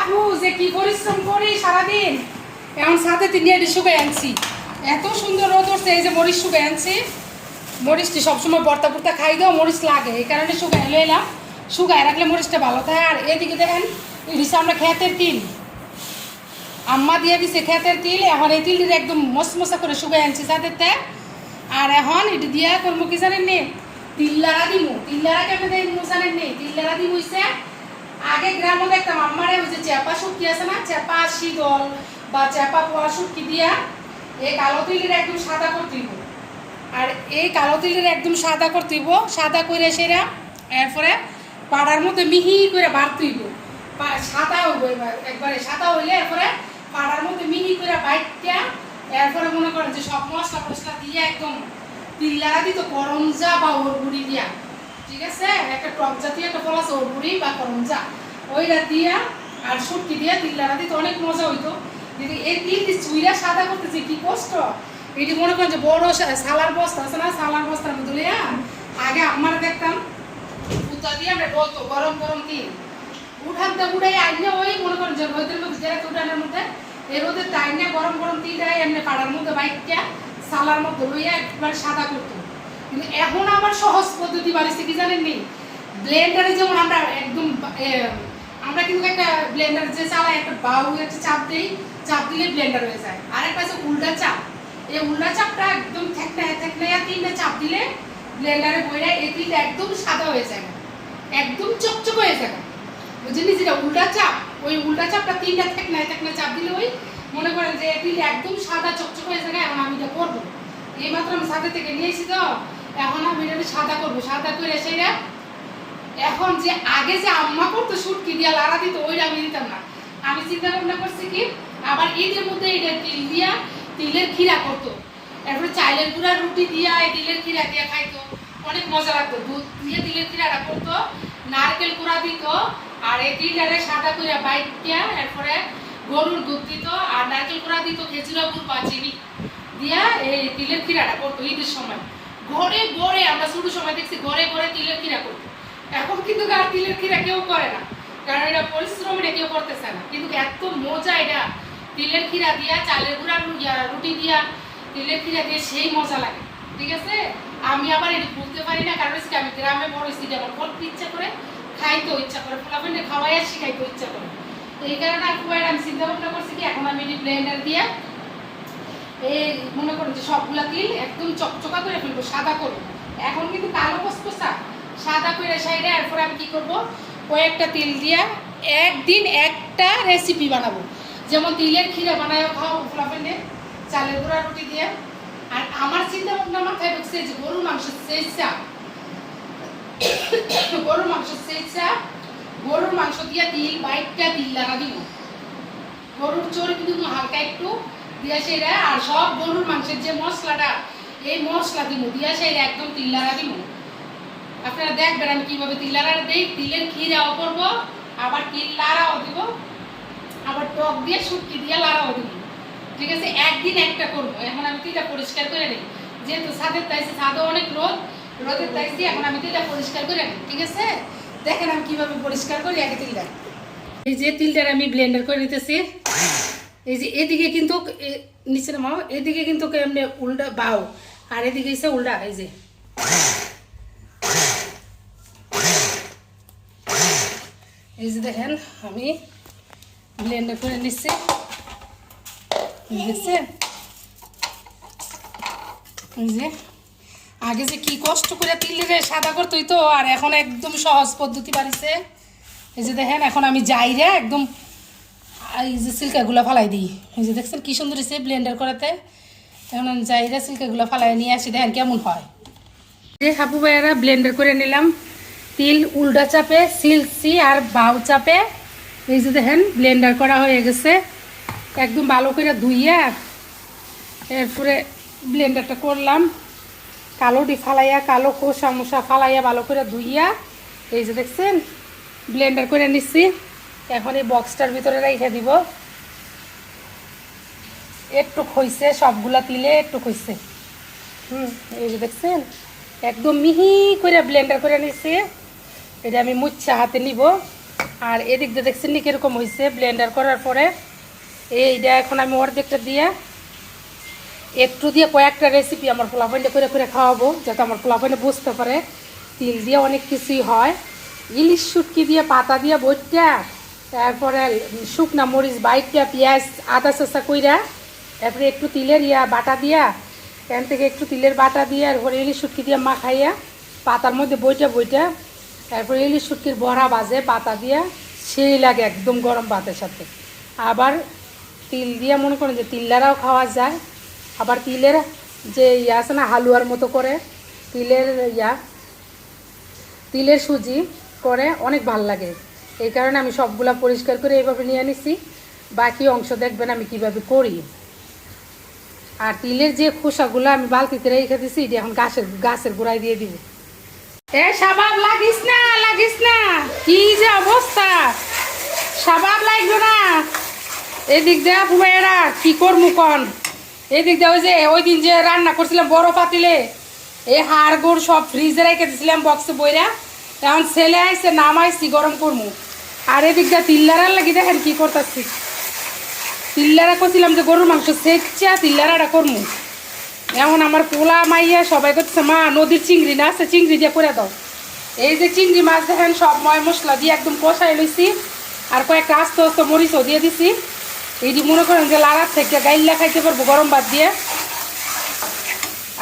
আপু যে কি পরিশ্রম করি সারাদিন? এখন সাথে তিন এটি শুকাই আনছি। এত সুন্দর রোদ উঠছে, এই যে মরিচ শুকাই আনছি। মরিচটি সবসময় বর্তা বর্তা খাই দাও, মরিচ লাগে। এই কারণে শুকাই এলো এলাম। শুকায় রাখলে মরিচটা ভালো থাকে। আর এদিকে দেখেন এদিকে আমরা খেতের তিল। আম্মা দিয়ে দিছে খেতের তিল। এখন এই তিলটি একদম মশমশা করে শুকাই আনছি সাথেতে আর এখন এটি দিয়া করব কি জানেন নি? তিল্লারা দিমু। তিল্লারা কেমন জানেন নি? তিল্লারা দিমু হইছে আগে গ্রামে দেখতাম আমারে ওই যে চেপা শুটকি আছে না চেপা শীতল বা চেপা পোয়া শুটকি দিয়া এই কালো তিলের একদম সাদা করতে হইব আর এই কালো তিলের একদম সাদা করতে হইব সাদা করে সেরা এরপরে পাড়ার মধ্যে মিহি করে বাড়তে হইব পা- সাদা হইব একবারে সাদা হইলে এরপরে পাড়ার মধ্যে মিহি করে বাইটটা এরপরে মনে করেন যে সব মশলা টসলা দিয়ে একদম তিল্লারা দিত, করমজা বা ওরগুড়ি দিয়া। ঠিক আছে? একটা টক জাতীয়, একটা ফল আছে ওরগুড়ি বা করমজা ওইটা দিয়া আর শুটকি দিয়া তিল্লারা দিতে অনেক মজা হইতো। কিন্তু এই তিল চুইরা সাদা করতেছে, কি কষ্ট? এটি মনে করেন যে বড় সালার বস্তা আছে না? সালার বস্তার মধ্যে লইয়া আগে আমার দেখতাম পুতা দিয়ে আমরা ডলতো গরম গরম তিল। উঠানতে উঠাই আইনে ওই মনে করেন যে রোদের মধ্যে যেটা উঠানের মধ্যে, এই রোদের টাইনে গরম গরম তিল দেয়, এমনি পাড়ার মধ্যে বাইকটা সালার মধ্যে লইয়া একবার সাদা করতো। কিন্তু এখন আমার সহজ পদ্ধতি বাড়িছে, কি জানেন নি? ব্লেন্ডারে যেমন আমরা একদম আমরা কিন্তু একটা ব্লেন্ডার যে চালাই, একটা বাউ একটা চাপ দিই, চাপ দিলে ব্লেন্ডার হয়ে যায়। আর একটা আছে উল্টা চাপ। এই উল্টা চাপটা একদম থেকনায় থেকনায় তিনটা চাপ দিলে ব্লেন্ডারে বইরা এই তিনটা একদম সাদা হয়ে যায়। একদম চকচক হয়ে যায়। বুঝলি যেটা উল্টা চাপ? ওই উল্টা চাপটা তিনটা থেকনায় থেকনায় চাপ দিলে ওই মনে করেন যে তিনটা একদম সাদা চকচক হয়ে যায়, এখন আমি এটা করব। এই মাত্র আমি সাথে থেকে নিয়েছি তো। এখন আমি এটা সাদা করব, সাদা করে সেটা এখন যে আগে যে আম্মা করতো শুটকি দিয়া লাড়া দিত, ওইটা আমি দিতাম না। আমি চিন্তা ভাবনা করছি কি, আবার ঈদের মধ্যে এটা তিল দিয়া তিলের ক্ষীরা করতো। এরপরে চাইলের গুঁড়া রুটি দিয়া এই তিলের ক্ষীরা দিয়া খাইতো। অনেক মজা লাগতো। দুধ দিয়ে তিলের ক্ষীরাটা করতো, নারকেল কুড়া দিত, আর এই তিলটারে সাদা করে বাইট দিয়া এরপরে গরুর দুধ দিত, আর নারকেল কুড়া দিত খেজুরা গুড় বা চিনি দিয়া এই তিলের ক্ষীরাটা করতো ঈদের সময়। ঘরে ঘরে আমরা ছোট সময় দেখছি, ঘরে ঘরে তিলের ক্ষীরা করতো। এখন কিন্তু আর তিলের ক্ষীরা কেউ করে না, কারণ এটা পরিশ্রম, এটা কেউ করতেছে না। কিন্তু এত মজা এটা, তিলের ক্ষীরা দিয়া, চালের গুঁড়া রুটি দিয়া তিলের ক্ষীরা দিয়ে সেই মজা লাগে, ঠিক আছে? আমি আবার এটা বুঝতে পারি না, কারণ হচ্ছে আমি গ্রামে বড় যে আমার করতে ইচ্ছা করে খাইতেও ইচ্ছা করে ফলাফলে খাওয়াই আর শিখাইতেও ইচ্ছা করে। এই কারণে আমি চিন্তা ভাবনা করছি কি, এখন আমি এটি ব্লেন্ডার দিয়ে এই মনে করুন যে সবগুলা তিল একদম চকচকা করে ফেলব, সাদা করব এখন কিন্তু কালো কসকসা সাদা করে সাইডে, এরপরে আমি কি করব? কয়েকটা তিল দিয়া একদিন একটা রেসিপি বানাবো। যেমন তিলের ক্ষীরা বানায় খাও ফ্লাফেন্ডে চালের গুঁড়া, রুটি দিয়ে। আর আমার চিন্তা ভাবনা মাথায় ঢুকছে যে গরুর মাংস চেয়েছা গরুর মাংস চেয়েছা গরুর মাংস দিয়া তিল বাইকটা তিল লাগা দিব। গরুর চর্বি দিব হালকা একটু দিয়া সেরা আর সব গরুর মাংসের যে মশলাটা, এই মশলা দিব দিয়া সেরা একদম তিল্লারা দিব আপনারা দেখবেন আমি কীভাবে তিল্লারা দিই, তিলের ক্ষীরাও করব আবার তিল লাড়াও দিব, আবার টক দিয়ে শুটকি দিয়ে লাড়াও দিব। ঠিক আছে? একদিন একটা করব, এখন আমি তিলটা পরিষ্কার করে নিই। যেহেতু ছাদের তাইছে ছাদও অনেক রোদ, রোদের তাইছি এখন আমি তিলটা পরিষ্কার করে নিই, ঠিক আছে? দেখেন আমি কীভাবে পরিষ্কার করি আগে তিলটা। এই যে তিলটার আমি ব্লেন্ডার করে নিতেছি। এই যে এদিকে কিন্তু নিচে নামাও, এদিকে কিন্তু এমনি উল্টা বাও, আর এদিকে এসে উল্টা, এই যে। এই যে দেখেন, আমি ব্লেন্ডার করে নিচ্ছি। দেখছেন? যে, আগে যে কি কষ্ট করে তিলে সাদা করতেই তো, আর এখন একদম সহজ পদ্ধতি বাড়িছে। এই যে দেখেন, এখন আমি যাই রে, একদম এই যে সিল্কাগুলো ফালাই দিই। এই যে দেখছেন কি সুন্দর হয়েছে ব্লেন্ডার করাতে। এখন আমি যাই রে সিল্কাগুলো ফালাই নিয়ে আসি, দেখেন কেমন হয়। যে হাপু ভাইয়ারা ব্লেন্ডার করে নিলাম। তিল উল্টা চাপে সিলসি আর বাউ চাপে। এই যে দেখেন ব্লেন্ডার করা হয়ে গেছে। একদম ভালো করে ধুইয়া এরপরে ব্লেন্ডারটা করলাম। কালোটি ফালাইয়া, কালো খোসা মোসা ফালাইয়া ভালো করে ধুইয়া, এই যে দেখছেন ব্লেন্ডার করে নিচ্ছি এখন এই বক্সটার ভিতরে রেখে দিব। একটু খইছে, সবগুলা তিলে একটু খইছে। হুম, এই যে দেখছেন, একদম মিহি করে ব্লেন্ডার করে নিচ্ছি এটা আমি মুচ্ছা হাতে নিব। আর এদিক দিয়ে দেখছেন নি কীরকম হয়েছে ব্লেন্ডার করার পরে। এইটা এখন আমি অর্ধেকটা দিয়ে একটু দিয়ে কয়েকটা রেসিপি আমার পোলাপাইনে করে করে খাওয়াবো, যাতে আমার পোলাপাইনে বুঝতে পারে তিল দিয়ে অনেক কিছুই হয়। ইলিশ শুটকি দিয়ে, পাতা দিয়ে, বইটা। তারপরে শুকনা মরিচ, বাইটটা, পেঁয়াজ, আদা চেঁচা কইরা, তারপরে একটু তিলের ইয়া বাটা দিয়া, এখান থেকে একটু তিলের বাটা দিয়ে আর পরে ইলিশ শুটকি দিয়ে মাখাইয়া, পাতার মধ্যে বইটা বইটা, তারপরে ইলিশ শুটকির বড়া বাজে পাতা দিয়া, সেই লাগে একদম গরম ভাতের সাথে। আবার তিল দিয়া মনে করেন যে তিল্লারাও খাওয়া যায়, আবার তিলের যে ইয়া আছে না, হালুয়ার মতো করে, তিলের ইয়া, তিলের সুজি করে অনেক ভালো লাগে। এই কারণে আমি সবগুলা পরিষ্কার করে এইভাবে নিয়ে নিছি। বাকি অংশ দেখবেন আমি কীভাবে করি। আর তিলের যে খোসাগুলো আমি বালতিতে রেখে দিছি, এটি এখন গাছের গাছের গোড়ায় দিয়ে দিব। এ, সাবাব লাগিস না লাগিস না। কি যে অবস্থা। সাবাব লাগবে না। এদিক দেয়া ফুবাইয়েরা কি করব কন? এদিক দিয়ে ওই যে, ওই দিন যে রান্না করছিলাম বড় পাতিলে এই হাড় গোড় সব ফ্রিজে রেখে দিয়েছিলাম বক্সে বইরা। এখন ছেলে আইসে নামাইছি, গরম করব আর এদিক দিয়ে তিল্লারার লাগি দেখেন কি করতেছি। তিল্লারা করছিলাম যে গরুর মাংস সেচ্চা তিল্লারাটা করব এখন আমার পোলা মাইয়া সবাই করছে মা, নদীর চিংড়ি না, আছে চিংড়ি দিয়ে করে দাও। এই যে চিংড়ি মাছ দেখেন, সব ময় মশলা দিয়ে একদম কষাই লইছি, আর কয়েকটা আস্ত আস্ত মরিচও দিয়ে দিছি। এইটি মনে করেন যে লাড়ার থেকে গাইল্লা খাইতে পারব গরম ভাত দিয়ে।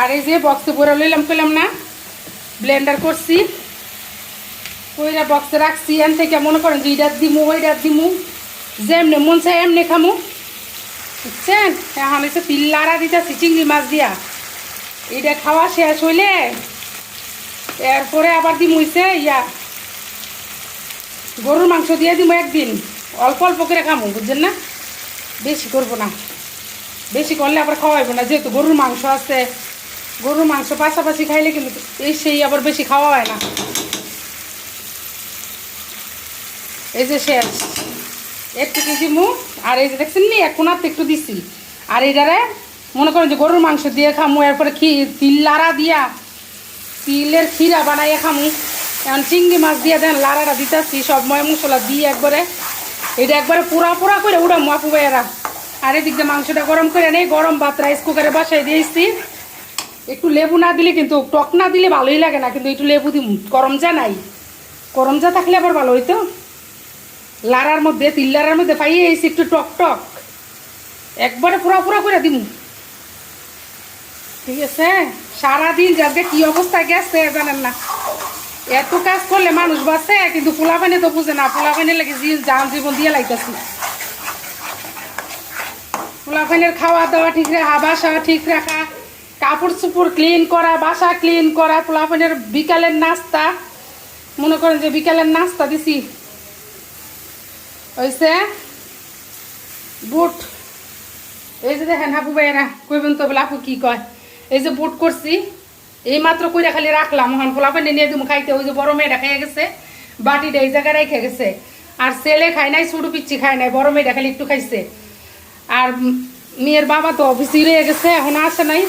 আর এই যে বক্সে ভরে লইলাম পেলাম না ব্লেন্ডার করছি। ওইটা বক্সে রাখছি, এন থেকে মনে করেন যে এইটা দিমু ওইটা দিমু, যেমনি মন চাই এমনি খামু। বুঝছেন? এখন এসে তিল লাড়া দিতেছি, চিংড়ি মাছ দিয়া। এইটা খাওয়া শেষ হইলে এরপরে আবার দিমু হইছে ইয়া, গরুর মাংস দিয়ে দিমু একদিন। অল্প অল্প করে খামু, বুঝছেন না? বেশি করব না। বেশি করলে আবার খাওয়াইবো না, যেহেতু গরুর মাংস আছে। গরুর মাংস পাশাপাশি খাইলে কিন্তু এই সেই আবার বেশি খাওয়া হয় না। এই যে শেষ একটু কেজি মু আর এই যে দেখছেন নি, এক কোনাতে একটু দিছি। আর এইটারে মনে করেন যে গরুর মাংস দিয়ে খামু, এরপরে খি, তিল লাড়া দিয়া, তিলের ক্ষীরা বানাইয়া খামু। এখন চিংড়ি মাছ দিয়ে দেন, লাড়াটা দিতেছি, সব ময় মশলা দিয়ে একবারে এটা একবারে পুরা পুরা করে উড়ামু আপু ভাইয়েরা। আর এদিক দিয়ে মাংসটা গরম করে নেই, গরম ভাত রাইস কুকারে বাসায় দিয়েছি। একটু লেবু না দিলে কিন্তু, টক না দিলে ভালোই লাগে না, কিন্তু একটু লেবু দিম, গরম যা নাই। গরম যা থাকলে আবার ভালো হইতো। লাড়ার মধ্যে, তিল লাড়ার মধ্যে পাইয়ে এসে একটু টক টক। একবারে পুরা পুরা করে দিমু। ঠিক আছে? সারাদিন যাতে কি অবস্থায় গেছে জানেন না। এত কাজ করলে মানুষ বাঁচে, কিন্তু পোলা পানি তো বুঝে না। পোলা পানি লাগে যান জীবন দিয়ে লাইতেছি। পোলা পানির খাওয়া দাওয়া ঠিক রাখা, বাসা ঠিক রাখা, কাপড় চুপড় ক্লিন করা, বাসা ক্লিন করা পোলা পানির বিকালের নাস্তা। মনে করেন যে বিকালের নাস্তা দিছি। হয়েছে বুট। এই যে দেখেন হাপু ভাইয়েরা, কইবেন তো বলে আপু কি কয়? এই যে বুট করছি, এই মাত্র কইরা খালি রাখলাম হন পোলা পানি নিয়ে তুমি খাইতে। ওই যে বড় মেয়েটা খাইয়া গেছে, বাটিটা এই জায়গায় রেখে গেছে। আর ছেলে খায় নাই ছোটো পিচ্ছি খায় নাই, বড় মেয়েটা খালি একটু খাইছে। আর মেয়ের বাবা তো অফিসে রয়ে গেছে, এখন আসে নাই।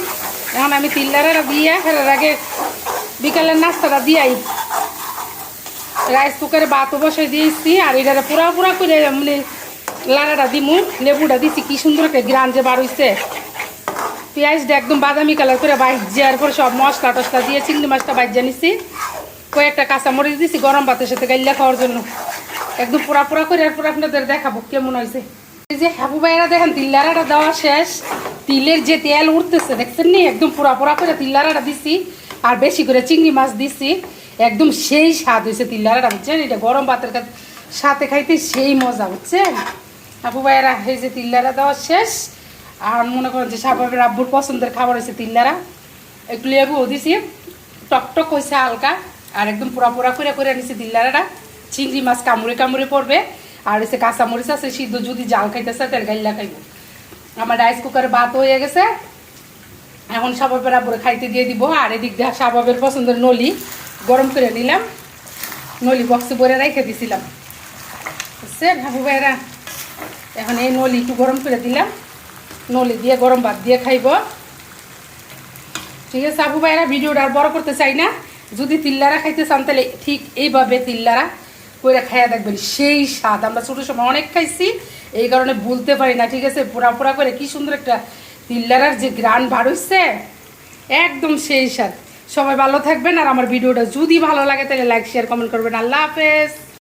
এখন আমি তিল্লারেরা দিয়ে ফেরার আগে বিকালের নাস্তাটা দিয়াই। রাইস কুকারে ভাতও বসাই দিয়েছি, আর এটারে পুরা পুরা করে মানে লাড়াটা দিমু, লেবুটা দিছি, কি সুন্দর একটা গ্রান যে বার হইছে। পেঁয়াজটা একদম বাদামি কালার করে বাইজে আর পরে সব মশলা টসলা দিয়ে চিংড়ি মাছটা বাইজে নিছি। কয়েকটা কাঁচামরিচ দিছি, গরম ভাতের সাথে গাইলা খাওয়ার জন্য। একদম পুরা পুরা করে আর পুরো আপনাদের দেখাবো কেমন হয়েছে এই যে হাবু ভাইয়েরা দেখেন তিল্লারাটা দেওয়া শেষ। তিলের যে তেল উঠতেছে, দেখছেন নি? একদম পুরা পুরা করে তিল্লারাটা দিছি, আর বেশি করে চিংড়ি মাছ দিছি। একদম সেই স্বাদ হয়েছে তিল্লারাটা বুঝছেন? এটা গরম ভাতের সাথে খাইতে সেই মজা, বুঝছেন? আপু ভাইয়েরা, এই যে তিল্লারা দেওয়া শেষ। আর মনে করেন যে সাবাবের আব্বুর পছন্দের খাবার হয়েছে তিল্লারা একটু লেবুও দিছি। টকটক হয়েছে হালকা। আর একদম পুরা পুরা করে করে নিছি তিল্লারাটা চিংড়ি মাছ কামড়ে কামড়ে পড়বে। আর হচ্ছে কাঁচামরিচ আছে, সিদ্ধ যদি জাল খাইতেছে তাহলে গাইলা খাইব। আমার রাইস কুকারে ভাত হয়ে গেছে। এখন সাবাবের আব্বুরে খাইতে দিয়ে দিব। আর এদিক দিয়ে সাবাবের পছন্দের নলি। গরম করে নিলাম। নলি বক্সে ভরে রেখে দিছিলাম। বুঝছেন হাবু ভাইরা, এখন এই নলি একটু গরম করে দিলাম। নলি দিয়ে গরম ভাত দিয়ে খাইব। ঠিক আছে, আবু ভাইরা, ভিডিওটা আর বড় করতে চাই না। যদি তিল্লারা খাইতে চান, তাহলে ঠিক এইভাবে তিল্লারা কইরা খাইয়া দেখবেন। সেই স্বাদ। আমরা ছোটো সময় অনেক খাইছি, এই কারণে বলতে পারি না। ঠিক আছে, পোড়া পোড়া করে কি সুন্দর একটা তিল্লারার যে গ্রান বার হইছে, একদম সেই স্বাদ। সবাই ভালো থাকবেন আর আমার ভিডিওটা যদি ভালো লাগে তাহলে লাইক শেয়ার কমেন্ট করবেন। আল্লাহ হাফেজ।